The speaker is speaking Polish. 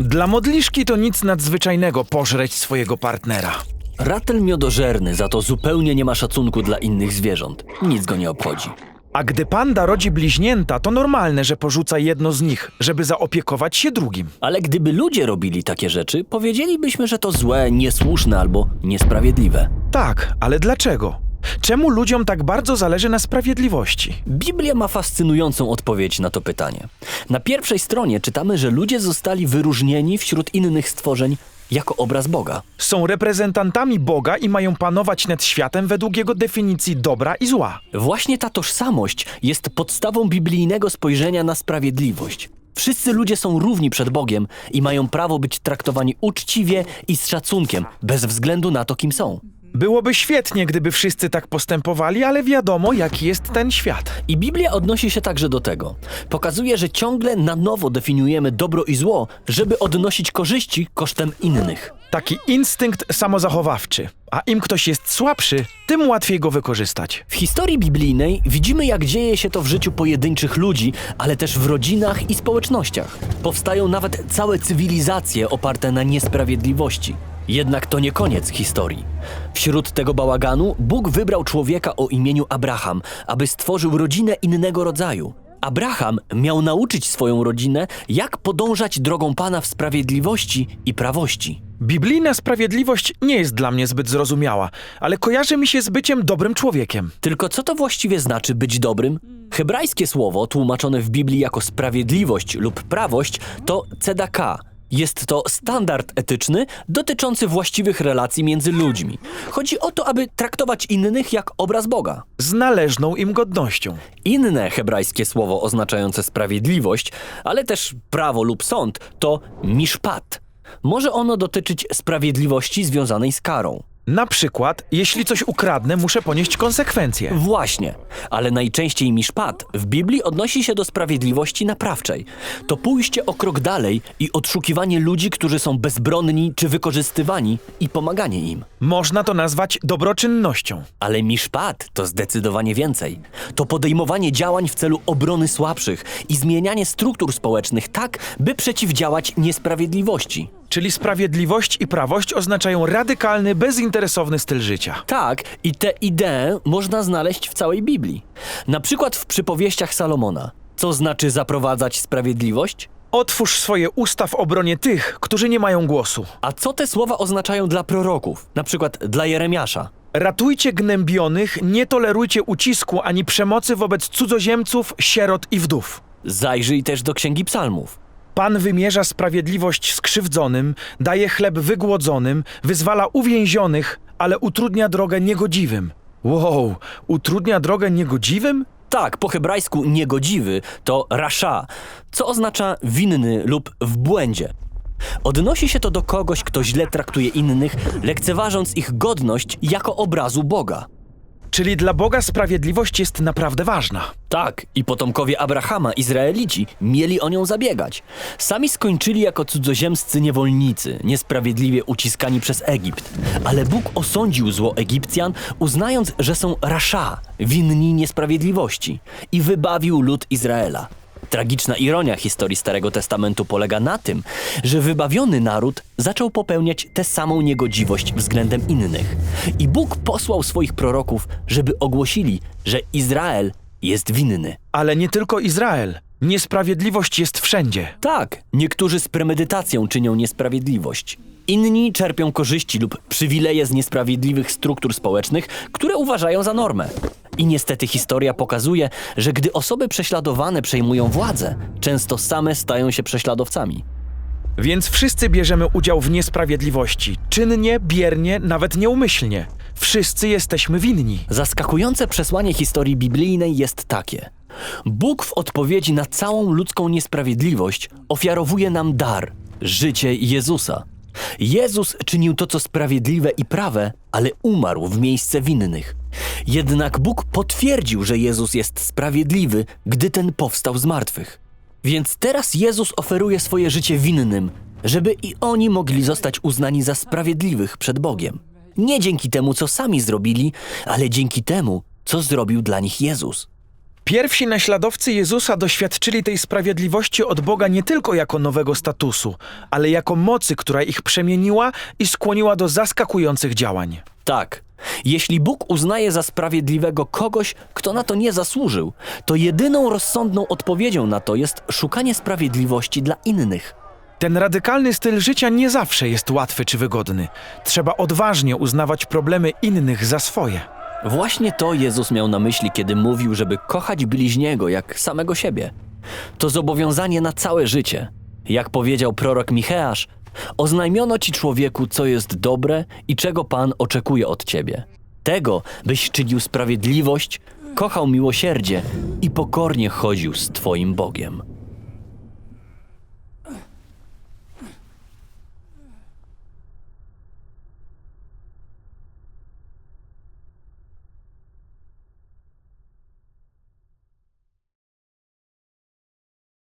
Dla modliszki to nic nadzwyczajnego pożreć swojego partnera. Ratel miodożerny za to zupełnie nie ma szacunku dla innych zwierząt. Nic go nie obchodzi. A gdy panda rodzi bliźnięta, to normalne, że porzuca jedno z nich, żeby zaopiekować się drugim. Ale gdyby ludzie robili takie rzeczy, powiedzielibyśmy, że to złe, niesłuszne albo niesprawiedliwe. Tak, ale dlaczego? Czemu ludziom tak bardzo zależy na sprawiedliwości? Biblia ma fascynującą odpowiedź na to pytanie. Na pierwszej stronie czytamy, że ludzie zostali wyróżnieni wśród innych stworzeń jako obraz Boga. Są reprezentantami Boga i mają panować nad światem według jego definicji dobra i zła. Właśnie ta tożsamość jest podstawą biblijnego spojrzenia na sprawiedliwość. Wszyscy ludzie są równi przed Bogiem i mają prawo być traktowani uczciwie i z szacunkiem, bez względu na to, kim są. Byłoby świetnie, gdyby wszyscy tak postępowali, ale wiadomo, jaki jest ten świat. I Biblia odnosi się także do tego. Pokazuje, że ciągle na nowo definiujemy dobro i zło, żeby odnosić korzyści kosztem innych. Taki instynkt samozachowawczy. A im ktoś jest słabszy, tym łatwiej go wykorzystać. W historii biblijnej widzimy, jak dzieje się to w życiu pojedynczych ludzi, ale też w rodzinach i społecznościach. Powstają nawet całe cywilizacje oparte na niesprawiedliwości. Jednak to nie koniec historii. Wśród tego bałaganu Bóg wybrał człowieka o imieniu Abraham, aby stworzył rodzinę innego rodzaju. Abraham miał nauczyć swoją rodzinę, jak podążać drogą Pana w sprawiedliwości i prawości. Biblijna sprawiedliwość nie jest dla mnie zbyt zrozumiała, ale kojarzy mi się z byciem dobrym człowiekiem. Tylko co to właściwie znaczy być dobrym? Hebrajskie słowo, tłumaczone w Biblii jako sprawiedliwość lub prawość, to tzedaka. Jest to standard etyczny dotyczący właściwych relacji między ludźmi. Chodzi o to, aby traktować innych jak obraz Boga. Z należną im godnością. Inne hebrajskie słowo oznaczające sprawiedliwość, ale też prawo lub sąd, to mishpat. Może ono dotyczyć sprawiedliwości związanej z karą. Na przykład, jeśli coś ukradnę, muszę ponieść konsekwencje. Właśnie, ale najczęściej miszpat w Biblii odnosi się do sprawiedliwości naprawczej. To pójście o krok dalej i odszukiwanie ludzi, którzy są bezbronni czy wykorzystywani i pomaganie im. Można to nazwać dobroczynnością. Ale miszpat to zdecydowanie więcej. To podejmowanie działań w celu obrony słabszych i zmienianie struktur społecznych tak, by przeciwdziałać niesprawiedliwości. Czyli sprawiedliwość i prawość oznaczają radykalny, bezinteresowny styl życia. Tak, i te idee można znaleźć w całej Biblii. Na przykład w przypowieściach Salomona. Co znaczy zaprowadzać sprawiedliwość? Otwórz swoje usta w obronie tych, którzy nie mają głosu. A co te słowa oznaczają dla proroków, na przykład dla Jeremiasza? Ratujcie gnębionych, nie tolerujcie ucisku ani przemocy wobec cudzoziemców, sierot i wdów. Zajrzyj też do Księgi Psalmów. Pan wymierza sprawiedliwość skrzywdzonym, daje chleb wygłodzonym, wyzwala uwięzionych, ale utrudnia drogę niegodziwym. Wow, utrudnia drogę niegodziwym? Tak, po hebrajsku niegodziwy to rasza, co oznacza winny lub w błędzie. Odnosi się to do kogoś, kto źle traktuje innych, lekceważąc ich godność jako obrazu Boga. Czyli dla Boga sprawiedliwość jest naprawdę ważna. Tak, i potomkowie Abrahama, Izraelici, mieli o nią zabiegać. Sami skończyli jako cudzoziemscy niewolnicy, niesprawiedliwie uciskani przez Egipt. Ale Bóg osądził zło Egipcjan, uznając, że są rasza, winni niesprawiedliwości, i wybawił lud Izraela. Tragiczna ironia historii Starego Testamentu polega na tym, że wybawiony naród zaczął popełniać tę samą niegodziwość względem innych. I Bóg posłał swoich proroków, żeby ogłosili, że Izrael jest winny. Ale nie tylko Izrael. Niesprawiedliwość jest wszędzie. Tak, niektórzy z premedytacją czynią niesprawiedliwość. Inni czerpią korzyści lub przywileje z niesprawiedliwych struktur społecznych, które uważają za normę. I niestety historia pokazuje, że gdy osoby prześladowane przejmują władzę, często same stają się prześladowcami. Więc wszyscy bierzemy udział w niesprawiedliwości. Czynnie, biernie, nawet nieumyślnie. Wszyscy jesteśmy winni. Zaskakujące przesłanie historii biblijnej jest takie. Bóg w odpowiedzi na całą ludzką niesprawiedliwość ofiarowuje nam dar życie Jezusa. Jezus czynił to, co sprawiedliwe i prawe, ale umarł w miejsce winnych. Jednak Bóg potwierdził, że Jezus jest sprawiedliwy, gdy ten powstał z martwych. Więc teraz Jezus oferuje swoje życie winnym, żeby i oni mogli zostać uznani za sprawiedliwych przed Bogiem. Nie dzięki temu, co sami zrobili, ale dzięki temu, co zrobił dla nich Jezus. Pierwsi naśladowcy Jezusa doświadczyli tej sprawiedliwości od Boga nie tylko jako nowego statusu, ale jako mocy, która ich przemieniła i skłoniła do zaskakujących działań. Tak. Jeśli Bóg uznaje za sprawiedliwego kogoś, kto na to nie zasłużył, to jedyną rozsądną odpowiedzią na to jest szukanie sprawiedliwości dla innych. Ten radykalny styl życia nie zawsze jest łatwy czy wygodny. Trzeba odważnie uznawać problemy innych za swoje. Właśnie to Jezus miał na myśli, kiedy mówił, żeby kochać bliźniego jak samego siebie. To zobowiązanie na całe życie. Jak powiedział prorok Micheasz, oznajmiono ci człowieku, co jest dobre i czego Pan oczekuje od ciebie. Tego, byś czynił sprawiedliwość, kochał miłosierdzie i pokornie chodził z Twoim Bogiem.